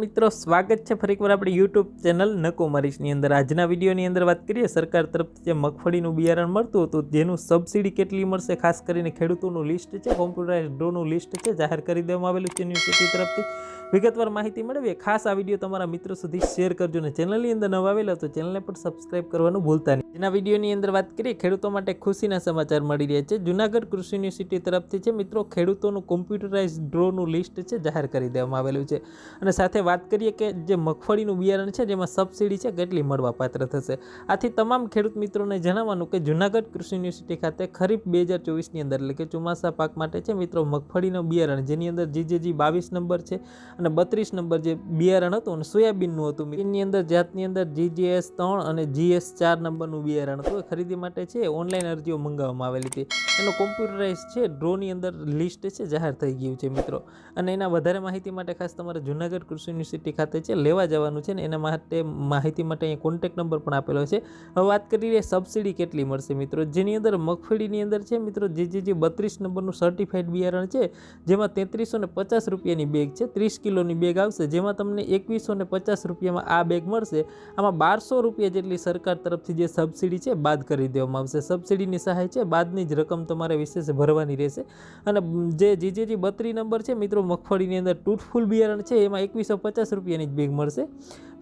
મિત્રો, સ્વાગત છે ફરી એકવાર આપણી યુટ્યુબ ચેનલ નકોમારીશની અંદર. આજના વિડીયોની અંદર વાત કરીએ, સરકાર તરફથી જે મગફળીનું બિયારણ મળતું હતું, જેનું સબસિડી કેટલી મળશે, ખાસ કરીને ખેડૂતોનું લિસ્ટ છે કોમ્પ્યુટરાઇઝ ડ્રોનું લિસ્ટ છે, જાહેર કરી દેવામાં આવેલું છે યુનિવર્સિટી તરફથી. વિગતવાર માહિતી મેળવીએ. ખાસ આ વીડિયો તમારા મિત્રો સુધી શેર કરજો અને ચેનલની અંદર નવા આવેલા તો ચેનલને પણ સબસ્ક્રાઇબ કરવાનું ભૂલતા નહીં. જેના વિડીયોની અંદર વાત કરીએ, ખેડૂતો માટે ખુશીના સમાચાર મળી રહ્યા છે. જુનાગઢ કૃષિ યુનિવર્સિટી તરફથી છે, મિત્રો, ખેડૂતોનું કોમ્પ્યુટરાઇઝ ડ્રોનું લિસ્ટ છે, જાહેર કરી દેવામાં આવેલું છે. અને સાથે વાત કરીએ કે જે મગફળીનું બિયારણ છે, જેમાં સબસિડી છે, કેટલી મળવાપાત્ર થશે? આથી તમામ ખેડૂત મિત્રોને જણાવવાનું કે જુનાગઢ કૃષિ યુનિવર્સિટી ખાતે ખરીફ બે હજાર ચોવીસની અંદર એટલે કે ચોમાસા પાક માટે છે મિત્રો, મગફળીનું બિયારણ, જેની અંદર જીજેજી બાવીસ નંબર છે અને બત્રીસ નંબર જે બિયારણ હતું અને સોયાબીનનું હતું, એની અંદર જાતની અંદર જીજીએસ ત્રણ અને જીએસ ચાર નંબરનું બિયારણ હતું. એ ખરીદી માટે છે ઓનલાઈન અરજીઓ મંગાવવામાં આવેલી હતી. એનો કોમ્પ્યુટરાઇઝ છે, ડ્રોની અંદર લિસ્ટ છે, જાહેર થઈ ગયું છે મિત્રો. અને એના વધારે માહિતી માટે ખાસ તમારે જુનાગઢ કૃષિ યુનિવર્સિટી ખાતે છે, લેવા જવાનું છે ને એના માટે માહિતી માટે અહીંયા કોન્ટેક નંબર પણ આપેલો છે. હવે વાત કરીએ સબસિડી કેટલી મળશે મિત્રો? જેની અંદર મગફળીની અંદર છે મિત્રો, જે જે જે બત્રીસ નંબરનું સર્ટિફાઈડ બિયારણ છે, જેમાં તેત્રીસો ને પચાસ રૂપિયાની બેગ છે, ત્રીસ કિલોની બેગ આવશે, જેમાં તમને એકવીસો ને પચાસ રૂપિયામાં આ બેગ મળશે. આમાં બારસો રૂપિયા જેટલી સરકાર તરફથી જે સબસિડી છે, બાદ કરી દેવામાં આવશે. સબસિડીની સહાય છે, બાદની જ રકમ તમારે વિશેષ ભરવાની રહેશે. અને જે જીજેજી બત્રી નંબર છે મિત્રો, મગફળીની અંદર ટૂટફૂલ બિયારણ છે, એમાં એકવીસો પચાસ રૂપિયાની જ બેગ મળશે.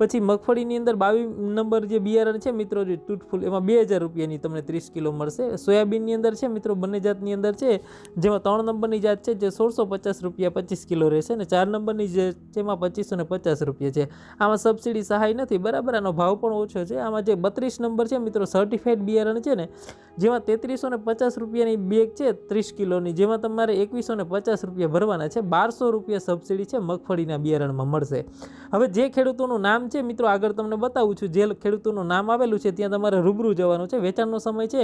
પછી મગફળીની અંદર બાવીસ નંબર જે બિયારણ છે મિત્રો, જે તૂટફૂલ, એમાં બે હજાર રૂપિયાની તમને ત્રીસ કિલો મળશે. સોયાબીનની અંદર છે મિત્રો, બંને જાતની અંદર છે, જેમાં ત્રણ નંબરની જાત છે જે સોળસો પચાસ રૂપિયા પચીસ કિલો રહેશે અને ચાર નંબરની જે છે એમાં પચીસો ને પચાસ રૂપિયા છે. આમાં સબસિડી સહાય નથી, બરાબર, આનો ભાવ પણ ઓછો છે. આમાં જે બત્રીસ નંબર છે મિત્રો સર્ટિફાઈડ બિયારણ છે ને, જેમાં તેત્રીસો ને પચાસ રૂપિયાની બેગ છે ત્રીસ કિલોની, જેમાં તમારે એકવીસો ને પચાસ રૂપિયા ભરવાના છે. બારસો રૂપિયા સબસિડી છે મગફળીના બિયારણમાં મળશે. હવે જે ખેડૂતોનું નામ છે મિત્રો, આગળ તમને બતાવું છું. જે ખેડૂતોનું નામ આવેલું છે, ત્યાં તમારે રૂબરૂ જવાનું છે. વેચાણનો સમય છે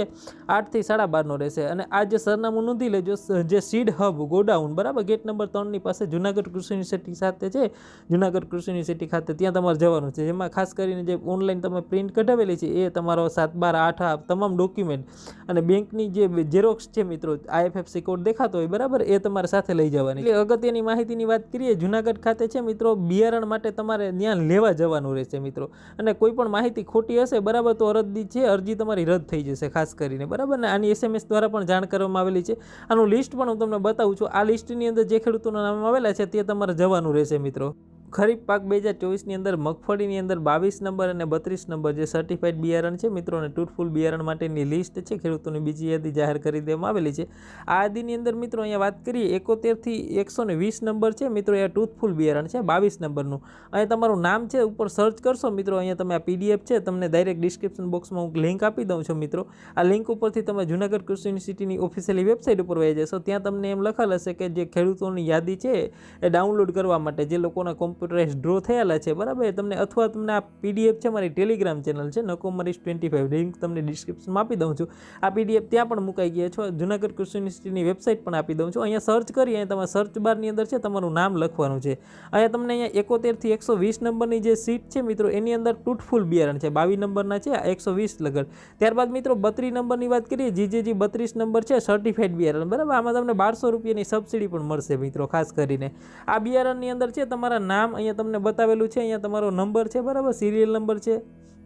આઠથી સાડા બારનો રહેશે. અને આ જે સરનામું નોંધી લેજો જે સીડ હબ ગોડાઉન બરાબર? ગેટ નંબર ત્રણની પાસે જુનાગઢ કૃષિ યુનિવર્સિટી સાથે છે. જુનાગઢ કૃષિ યુનિવર્સિટી ખાતે ત્યાં તમારે જવાનું છે. જેમાં ખાસ કરીને જે ઓનલાઈન તમે પ્રિન્ટ કઢાવેલી છે, એ તમારો સાત બાર આઠ તમામ ડોક્યુમેન્ટ અને બેંકની જે ઝેરોક્સ છે મિત્રો આઈએફએફસી કોડ દેખાતો હોય, બરાબર? એ તમારે સાથે લઈ જવાની. એટલે અગત્યની માહિતીની વાત કરીએ, જુનાગઢ ખાતે છે મિત્રો, બિયારણ માટે તમારે ત્યાં લેવા જવાનું રહેશે મિત્રો. અને કોઈ પણ માહિતી ખોટી હશે, બરાબર, તો અરજી છે, અરજી તમારી રદ થઈ જશે, ખાસ કરીને, બરાબર? ને આની એસએમએસ દ્વારા પણ જાણ કરવામાં આવેલી છે. આનું લિસ્ટ પણ હું તમને બતાવું છું. આ લિસ્ટની અંદર જે ખેડૂતોના નામ આવેલા છે, તે તમારે જવાનું રહેશે, મિત્રો. ખરીફ પાક બે હજાર ચોવીસની અંદર મગફળીની અંદર બાવીસ નંબર અને બત્રીસ નંબર જે સર્ટિફાઈડ બિયારણ છે, મિત્રો, અને ટૂટફૂલ બિયારણ માટેની લિસ્ટ છે, ખેડૂતોની બીજી યાદી જાહેર કરી દેવામાં આવેલી છે. આ યાદીની અંદર, મિત્રો, અહીંયા વાત કરીએ, એકોતેરથી એકસો વીસ નંબર છે, મિત્રો, એ ટૂથફૂલ બિયારણ છે બાવીસ નંબરનું. અહીંયા તમારું નામ છે, ઉપર સર્ચ કરશો, મિત્રો, અહીંયા તમે આ પીડીએફ છે, તમને ડાયરેક્ટ ડિસ્ક્રિપ્શન બોક્સમાં હું લિંક આપી દઉં છું, મિત્રો. આ લિંક ઉપરથી તમે જુનાગઢ કૃષિ યુનિવર્સિટીની ઓફિશિયલી વેબસાઇટ ઉપર વહી જશો. ત્યાં તમને એમ લખેલ હશે કે જે ખેડૂતોની યાદી છે, એ ડાઉનલોડ કરવા માટે જે લોકોના કોમ્પ્યુટરાઇઝ ડ્રો થયેલા છે, બરાબર? તમને અથવા તમને આ પીડીએફ છે, મારી ટેલિગ્રામ ચેનલ છે નકોમરીશ ટ્વેન્ટી ફાઇવ લિંક તમને ડિસ્ક્રિપ્શનમાં આપી દઉં છું. આ પીડીએફ ત્યાં પણ મુકાઈ ગયા છો. જુનાગઢ કૃષિ યુનિવર્સિટીની વેબસાઇટ પણ આપી દઉં છું. અહીંયા સર્ચ કરી, અહીંયા તમારે સર્ચ બારની અંદર છે, તમારું નામ લખવાનું છે. અહીંયા તમને અહીંયા એકોતેરથી એકસો વીસ નંબરની જે સીટ છે, મિત્રો, એની અંદર ટૂટફૂલ બિયારણ છે, બાવીસ નંબરના છે એકસો વીસ લગન. ત્યારબાદ, મિત્રો, બત્રીસ નંબરની વાત કરીએ જીજેજી બત્રીસ નંબર છે સર્ટિફાઈડ બિયારણ, બરાબર? આમાં તમને બારસો રૂપિયાની સબસિડી પણ મળશે, મિત્રો, ખાસ કરીને. આ બિયારણની અંદર છે, તમારા નામ અહીંયા તમને બતાવેલું છે અહીંયા તમારો નંબર છે બરાબર? સિરિયલ નંબર છે?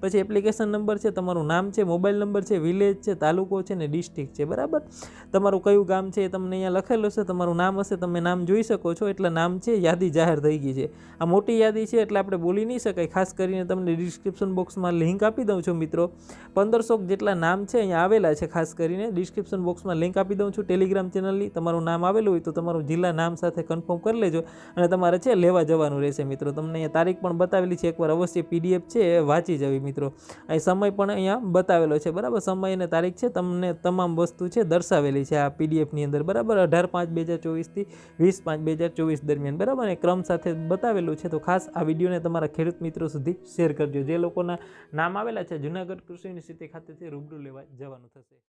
પછી એપ્લિકેશન નંબર છે, તમારું નામ છે મોબાઈલ નંબર છે વિલેજ છે, તાલુકો છે ને ડિસ્ટ્રિક્ટ છે, બરાબર? તમારું કયું ગામ છે એ તમને અહીંયા લખેલું છે તમારું નામ હશે, તમે નામ જોઈ શકો છો, એટલે નામ છે, યાદી જાહેર થઈ ગઈ છે. આ મોટી યાદી છે એટલે આપણે બોલી નહીં શકાય, ખાસ કરીને તમને ડિસ્ક્રિપ્શન બોક્સમાં લિંક આપી દઉં છું મિત્રો. પંદરસો જેટલા નામ છે અહીંયા આવેલા છે, ખાસ કરીને ડિસ્ક્રિપ્શન બોક્સમાં લિંક આપી દઉં છું ટેલિગ્રામ ચેનલની તમારું નામ આવેલું હોય તો તમારું જિલ્લા નામ સાથે કન્ફર્મ કરી લેજો અને તમારે છે, લેવા જવાનું રહેશે મિત્રો. તમને અહીંયા તારીખ પણ બતાવેલી છે, એકવાર અવશ્ય પીડીએફ છે વાંચી જવી મિત્રો. અહીં સમય પણ અહીંયા બતાવેલો છે. બરાબર? સમય અને તારીખ છે. તમને તમામ વસ્તુ છે દર્શાવેલી છે આ પીડીએફની અંદર. બરાબર? અઢાર પાંચ બે હજાર ચોવીસથી વીસ પાંચ બે હજાર ચોવીસ દરમિયાન. બરાબર? અને ક્રમ સાથે બતાવેલું છે તો ખાસ આ વિડીયોને તમારા ખેડૂત મિત્રો સુધી શેર કરજો. જે લોકોના નામ આવેલા છે, જુનાગઢ કૃષિ યુનિવર્સિટી ખાતેથી રૂબરૂ લેવા જવાનું થશે.